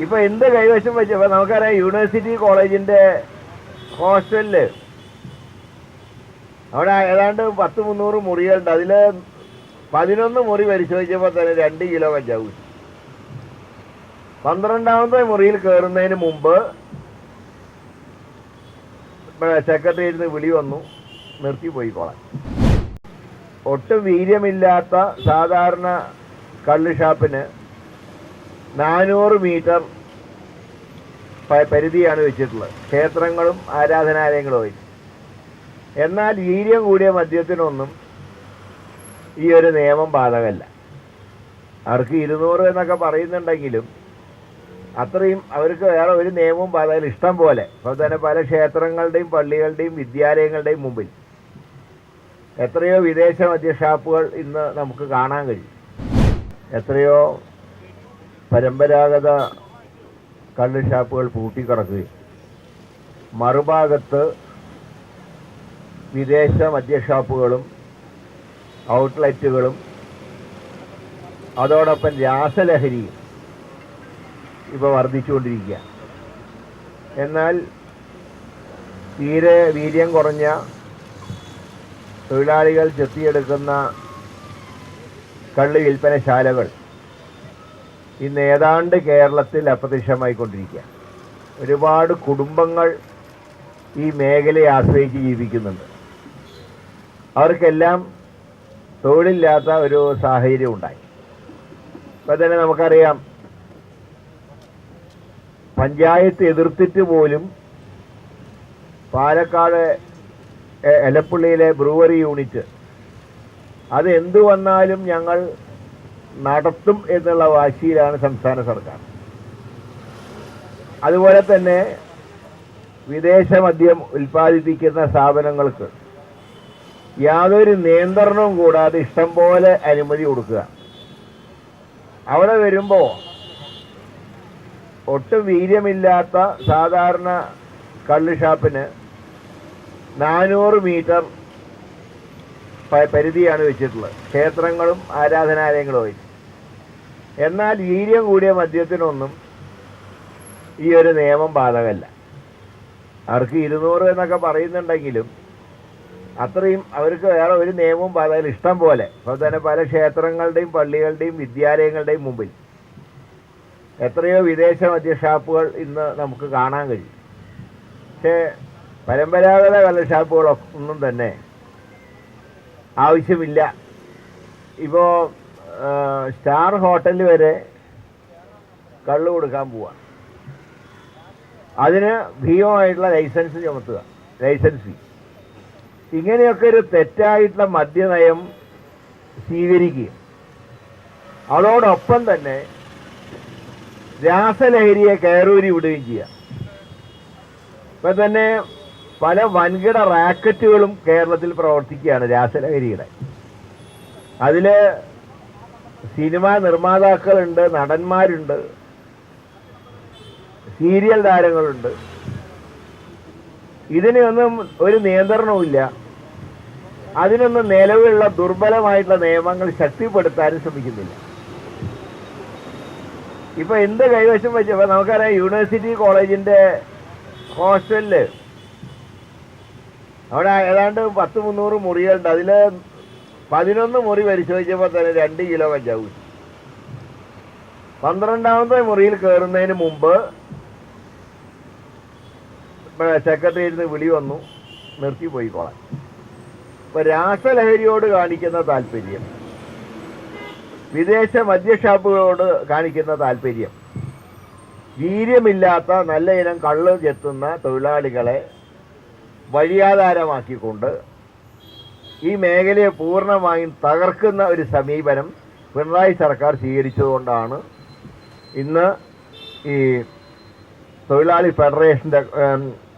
ഇപ്പൊ എന്ത് കൈവശം വെച്ചപ്പോൾ നമുക്കറിയാം യൂണിവേഴ്സിറ്റി കോളേജിന്റെ ഹോസ്റ്റലിൽ അവിടെ ഏതാണ്ട് പത്ത് മുന്നൂറ് മുറികളുണ്ട്. അതിൽ പതിനൊന്ന് മുറി പരിശോധിച്ചപ്പോൾ തന്നെ രണ്ട് കിലോ കഞ്ചാവ്. പന്ത്രണ്ടാമത്തെ മുറിയിൽ കയറുന്നതിന് മുമ്പ് സെക്രട്ടറിയിൽ വിളി വന്നു. നിർത്തി പോയിക്കോളാം ഒട്ടും വീര്യമില്ലാത്ത സാധാരണ കള്ള് ഷാപ്പിന് നാനൂറ് മീറ്റർ പരിധിയാണ് വെച്ചിട്ടുള്ളത്. ക്ഷേത്രങ്ങളും ആരാധനാലയങ്ങളും ആയി എന്നാൽ വീര്യം കൂടിയ മദ്യത്തിനൊന്നും ഈ ഒരു നിയമം ബാധകമല്ല. അവർക്ക് ഇരുന്നൂറ് എന്നൊക്കെ പറയുന്നുണ്ടെങ്കിലും അത്രയും അവർക്ക് വേറെ ഒരു നിയമവും ബാധകമല്ല. ഇഷ്ടം പോലെ. അപ്പോൾ തന്നെ പല ക്ഷേത്രങ്ങളുടെയും പള്ളികളുടെയും വിദ്യാലയങ്ങളുടെയും മുമ്പിൽ എത്രയോ വിദേശ മദ്യ ഷാപ്പുകൾ ഇന്ന് നമുക്ക് കാണാൻ കഴിയും. എത്രയോ പരമ്പരാഗത കള്ള് ഷാപ്പുകൾ പൂട്ടിക്കിടക്കുകയും മറുഭാഗത്ത് വിദേശ മദ്യ ഷാപ്പുകളും ഔട്ട്ലെറ്റുകളും അതോടൊപ്പം രാസലഹരിയും ഇപ്പോൾ വർദ്ധിച്ചുകൊണ്ടിരിക്കുക. എന്നാൽ തീരെ വീര്യം കുറഞ്ഞ തൊഴിലാളികൾ ചെത്തിയെടുക്കുന്ന കള്ള് വിൽപ്പനശാലകൾ ഇന്ന് ഏതാണ്ട് കേരളത്തിൽ അപ്രത്യക്ഷമായിക്കൊണ്ടിരിക്കുക ഒരുപാട് കുടുംബങ്ങൾ ഈ മേഖലയെ ആശ്രയിച്ച് ജീവിക്കുന്നുണ്ട്. അവർക്കെല്ലാം തൊഴിലില്ലാത്ത ഒരു സാഹചര്യം ഉണ്ടായി. ഇപ്പം തന്നെ നമുക്കറിയാം പഞ്ചായത്ത് എതിർത്തിട്ട് പോലും പാലക്കാട് എലപ്പള്ളിയിലെ ബ്രൂവറി യൂണിറ്റ് അത് എന്തു വന്നാലും ഞങ്ങൾ നടത്തും എന്നുള്ള വാശിയിലാണ് സംസ്ഥാന സർക്കാർ. അതുപോലെ തന്നെ വിദേശ മദ്യം ഉൽപ്പാദിപ്പിക്കുന്ന സ്ഥാപനങ്ങൾക്ക് യാതൊരു നിയന്ത്രണവും കൂടാതെ ഇഷ്ടം പോലെ അനുമതി കൊടുക്കുക. അവിടെ വരുമ്പോൾ ഒട്ടും വീര്യമില്ലാത്ത സാധാരണ കള്ള് ഷാപ്പിന് നാനൂറ് മീറ്റർ പരിധിയാണ് വെച്ചിട്ടുള്ളത്. ക്ഷേത്രങ്ങളും ആരാധനാലയങ്ങളും ആയിട്ട് എന്നാൽ വീര്യം കൂടിയ മദ്യത്തിനൊന്നും ഈ ഒരു നിയമം ബാധകമല്ല. അവർക്ക് ഇരുന്നൂറ് എന്നൊക്കെ പറയുന്നുണ്ടെങ്കിലും അത്രയും അവർക്ക് വേറെ ഒരു നിയമവും ബാധകല്ല ഇഷ്ടം പോലെ. അപ്പോൾ തന്നെ പല ക്ഷേത്രങ്ങളുടെയും പള്ളികളുടെയും വിദ്യാലയങ്ങളുടെയും മുമ്പിൽ എത്രയോ വിദേശ മദ്യഷാപ്പുകൾ ഇന്ന് നമുക്ക് കാണാൻ കഴിയും. പക്ഷേ പരമ്പരാഗത കലഷാപ്പുകളൊന്നും തന്നെ ആവശ്യമില്ല. ഇപ്പോൾ സ്റ്റാർ ഹോട്ടൽ വരെ കള്ള് കൊടുക്കാൻ പോവാ. അതിന് ഭീമമായിട്ടുള്ള ലൈസൻസ് ചുമത്തുക. Licence fee. ഇങ്ങനെയൊക്കെ ഒരു തെറ്റായിട്ടുള്ള മദ്യനയം സ്വീകരിക്കുക. അതോടൊപ്പം തന്നെ രാസലഹരിയെ കയറൂരി വിടുകയും ചെയ്യുക ഇപ്പൊ തന്നെ പല വൻകിട റാക്കറ്റുകളും കേരളത്തിൽ പ്രവർത്തിക്കുകയാണ് രാസലഹരിയുടെ. അതിൽ സിനിമാ നിർമ്മാതാക്കളുണ്ട് നടന്മാരുണ്ട് സീരിയൽ താരങ്ങളുണ്ട്. ഇതിനൊന്നും ഒരു നിയന്ത്രണവുമില്ല. അതിനൊന്നും നിലവിലുള്ള ദുർബലമായിട്ടുള്ള നിയമങ്ങൾ ശക്തിപ്പെടുത്താനും ശ്രമിക്കുന്നില്ല. ഇപ്പൊ എന്ത് കൈവശം വെച്ചപ്പോ നമുക്കറിയാം യൂണിവേഴ്സിറ്റി കോളേജിന്റെ ഹോസ്റ്റലിൽ അവിടെ ഏതാണ്ട് പത്ത് മുന്നൂറ് മുറികളുണ്ട്. അതിൽ പതിനൊന്ന് മുറി പരിശോധിച്ചപ്പോൾ തന്നെ രണ്ട് കിലോ കഞ്ചാവ്. പന്ത്രണ്ടാമത്തെ മുറിയിൽ കയറുന്നതിന് മുമ്പ് സെക്രട്ടറിയിൽ നിന്ന് വിളി വന്നു. നിർത്തി പോയിക്കോളാം ഇപ്പൊ രാസലഹരിയോട് കാണിക്കുന്ന താല്പര്യം. വിദേശ മദ്യഷാപ്പുകളോട് കാണിക്കുന്ന താല്പര്യം. വീര്യമില്ലാത്ത നല്ല ഇനം കള്ള് ചെത്തുന്ന തൊഴിലാളികളെ വഴിയാധാരമാക്കിക്കൊണ്ട് ഈ മേഖലയെ പൂർണമായും തകർക്കുന്ന ഒരു സമീപനം പിണറായി സർക്കാർ സ്വീകരിച്ചതുകൊണ്ടാണ് ഇന്ന് ഈ തൊഴിലാളി ഫെഡറേഷന്റെ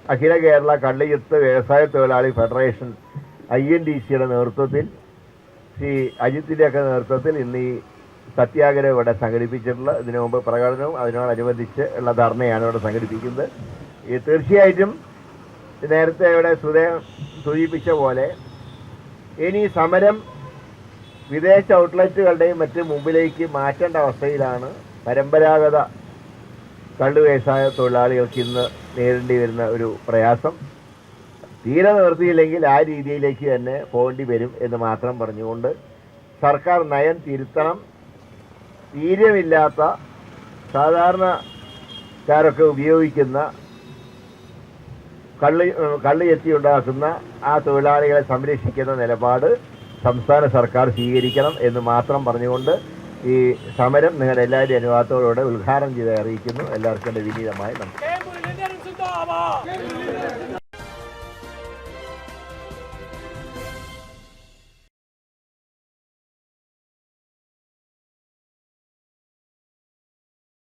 അഖില കേരള കള്ളിയത്ത് വ്യവസായ തൊഴിലാളി ഫെഡറേഷൻ ഐ എൻ ഡി സിയുടെ നേതൃത്വത്തിൽ ശ്രീ അജിത്തിന്റെയൊക്കെ നേതൃത്വത്തിൽ ഇന്ന് ഈ സത്യാഗ്രഹം ഇവിടെ സംഘടിപ്പിച്ചിട്ടുള്ള ഇതിനു മുമ്പ് പ്രകടനവും അതിനോടനുബന്ധിച്ച് ഉള്ള ധർണയാണ് ഇവിടെ സംഘടിപ്പിക്കുന്നത്. ഈ തീർച്ചയായിട്ടും നേരത്തെ ഇവിടെ സുധേ സൂചിപ്പിച്ച പോലെ ഇനി സമരം വിദേശ ഔട്ട്ലെറ്റുകളുടെയും മറ്റ് മുമ്പിലേക്ക് മാറ്റേണ്ട അവസ്ഥയിലാണ് പരമ്പരാഗത കള്ളു വ്യവസായ തൊഴിലാളികൾക്ക് ഇന്ന് നേരിടേണ്ടി വരുന്ന ഒരു പ്രയാസം. തീരെ നിർത്തിയില്ലെങ്കിൽ ആ രീതിയിലേക്ക് തന്നെ പോകേണ്ടി വരും എന്ന് മാത്രം പറഞ്ഞുകൊണ്ട് സർക്കാർ നയം തിരുത്തണം. തീര്യമില്ലാത്ത സാധാരണക്കാരൊക്കെ ഉപയോഗിക്കുന്ന കള്ള് കള്ളി എത്തി ഉണ്ടാക്കുന്ന ആ തൊഴിലാളികളെ സംരക്ഷിക്കുന്ന നിലപാട് സംസ്ഥാന സർക്കാർ സ്വീകരിക്കണം എന്ന് മാത്രം പറഞ്ഞുകൊണ്ട് ഈ സമരം നിങ്ങളുടെ എല്ലാവരുടെയും അനുവാദത്തോടുകൂടെ ഉദ്ഘാടനം ചെയ്ത് അറിയിക്കുന്നു. എല്ലാവർക്കും വിനീതമായി സിന്ദാബാദ്